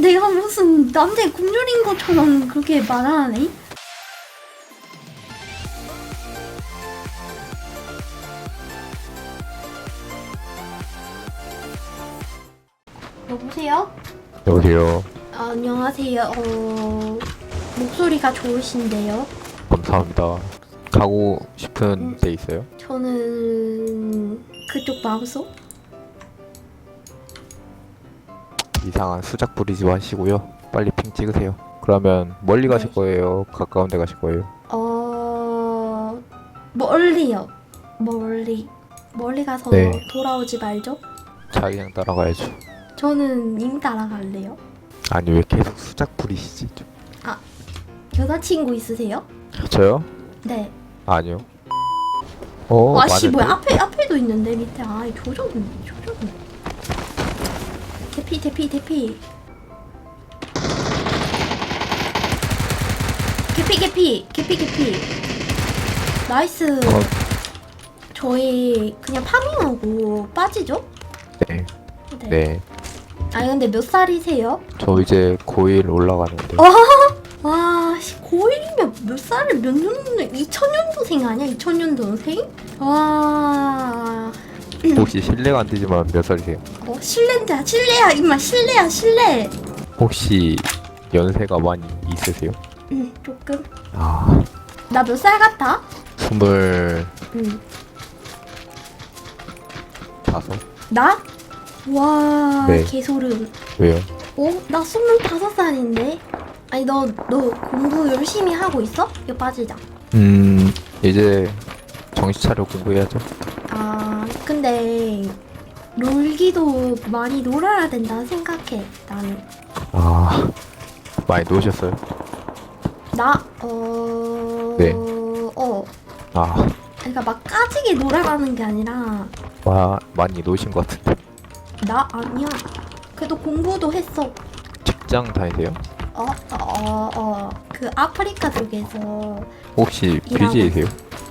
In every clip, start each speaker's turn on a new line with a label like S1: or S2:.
S1: 내가 무슨 남자의 굶주린 것처럼 그렇게 말하네? 여보세요?
S2: 여보세요.
S1: 아, 안녕하세요. 어, 목소리가 좋으신데요?
S2: 감사합니다. 가고 싶은
S1: 음.
S2: 데 있어요?
S1: 저는 그쪽 마우소?
S2: 이상한 수작 부리지 마시고요. 빨리 핑 찍으세요. 그러면 멀리 가실
S1: 네.
S2: 거예요? 가까운 데 가실 거예요?
S1: 어, 멀리요. 멀리. 멀리 가서
S2: 네.
S1: 돌아오지 말죠?
S2: 자기장 따라가야죠.
S1: 저는 님 따라갈래요.
S2: 아니 왜 계속 수작 부리시지? 좀.
S1: 여자친구 있으세요?
S2: 저요?
S1: 네.
S2: 아니요. 어,
S1: 와씨
S2: 많은데?
S1: 뭐야 앞에 앞에도 있는데 밑에 아이 조졌네 조졌네. 대피 대피 대피. 개피 개피 개피 개피. 나이스.
S2: 어,
S1: 저희 그냥 파밍하고 빠지죠?
S2: 네. 네.
S1: 아니 근데 몇 살이세요?
S2: 저 이제 고1 올라가는데.
S1: 어? 와, 씨, 고1이면 몇 살을 몇 년도, 2000년도생 아니야? 2000년도생? 와,
S2: 혹시 실례가 안 되지만 몇 살이세요?
S1: 어, 실례인데, 실례야, 임마, 실례야, 실례.
S2: 혹시 연세가 많이 있으세요?
S1: 응, 조금.
S2: 아,
S1: 나 몇 살 같아?
S2: 스물
S1: 응.
S2: 다섯?
S1: 나? 와,
S2: 네.
S1: 개소름.
S2: 왜요?
S1: 어? 나 25살인데? 아니, 너, 너 공부 열심히 하고 있어? 이거 빠지자.
S2: 음, 이제 정신 차려 공부해야죠.
S1: 아, 근데, 놀기도 많이 놀아야 된다 생각해, 나는.
S2: 아, 많이 노셨어요?
S1: 나, 어,
S2: 네.
S1: 어,
S2: 아,
S1: 그러니까 막 까지게 놀아가는 게 아니라,
S2: 와, 많이 노신 것 같은데.
S1: 나 아니야. 그래도 공부도 했어.
S2: 직장 다니세요?
S1: 어, 어, 어, 그 아프리카 쪽에서,
S2: 혹시
S1: 일하고
S2: BJ세요?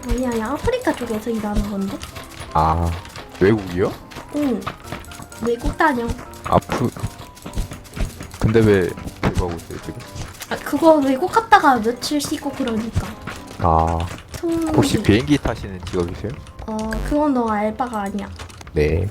S1: 아니, 아니, 아프리카 쪽에서 일하는 건데?
S2: 아, 외국이요?
S1: 응. 외국 다녀.
S2: 아프. 근데 왜 대구하고 있어요 지금?
S1: 아, 그거 외국 갔다가 며칠 쉬고 그러니까.
S2: 아,
S1: 통비.
S2: 혹시 비행기 타시는 직업이세요?
S1: 어, 그건 너 알바가 아니야.
S2: 네.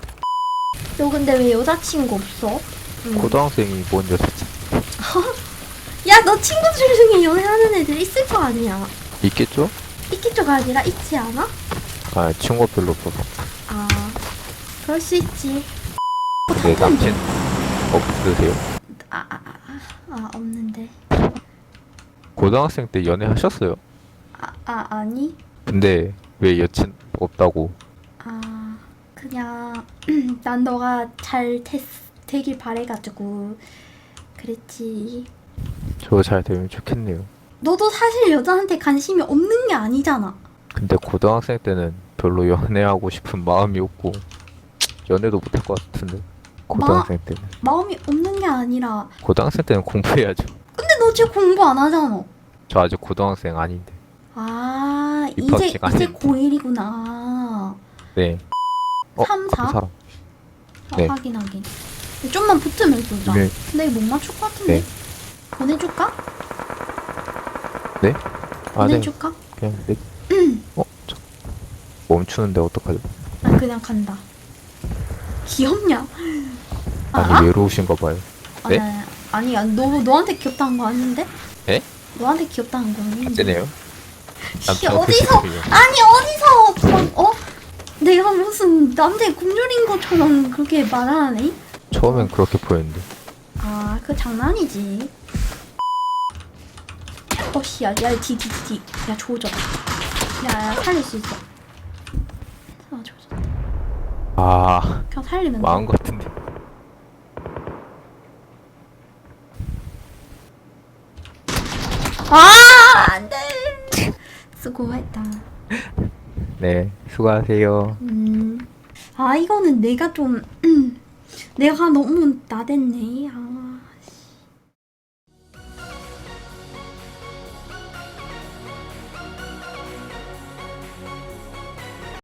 S1: 너 근데 왜 여자친구 없어? 응.
S2: 고등학생이 뭔 여자지?
S1: 야, 너 친구들 중에 연애하는 애들 있을 거 아니야.
S2: 있겠죠?
S1: 있기조가 아니라 있지 않아?
S2: 아, 친구가 별로 없어서.
S1: 아, 그럴 수 있지.
S2: 네, 남친 없으세요?
S1: 아, 아, 아, 없는데.
S2: 고등학생 때 연애하셨어요?
S1: 아, 아, 아니?
S2: 근데 왜 여친 없다고?
S1: 아, 그냥, 난 너가 잘 됐, 되길 바래가지고, 그랬지.
S2: 저 잘 되면 좋겠네요.
S1: 너도 사실 여자한테 관심이 없는 게 아니잖아.
S2: 근데 고등학생 때는 별로 연애하고 싶은 마음이 없고 연애도 못할 것 같은데 고등학생 때는
S1: 마음이 없는 게 아니라,
S2: 고등학생 때는 공부해야죠.
S1: 근데 너 지금 공부 안 하잖아.
S2: 저 아직 고등학생 아닌데.
S1: 아, 이제,
S2: 입학식
S1: 이제
S2: 아닌데.
S1: 고1이구나.
S2: 네. 어,
S1: 삼, 사?
S2: 앞에 사람.
S1: 어,
S2: 네.
S1: 확인, 확인. 좀만 붙으면 쏘자.
S2: 네.
S1: 근데 이거 못 맞출 것 같은데?
S2: 네.
S1: 보내줄까?
S2: 아, 네.
S1: 보내줄까?
S2: 그냥 네. 어, 저, 멈추는데 어떡하죠?
S1: 아 그냥 간다. 귀엽냐? 아,
S2: 많이 외로우신가 봐요.
S1: 아,
S2: 네?
S1: 아니, 아니, 아니, 너 너한테 귀엽다는 거 아닌데?
S2: 에?
S1: 너한테 귀엽다는 거 아닌데? 씨,
S2: 남자가
S1: 어디서? 아니 어디서? 막, 어? 내가 무슨 남자의 굶주린 것처럼 그렇게 말하네?
S2: 처음엔 그렇게 보였는데.
S1: 아, 그 장난이지. 어 씨, 야, 야, 뒤, 뒤, 뒤, 뒤. 야, 조져. 야, 야, 살릴 수 있어.
S2: 아,
S1: 그냥 살리면 돼.
S2: 망한 것 같은데.
S1: 아, 안 돼. 수고했다.
S2: 네, 수고하세요.
S1: 음. 아, 이거는 내가 좀, 내가 너무 나댔네. 아.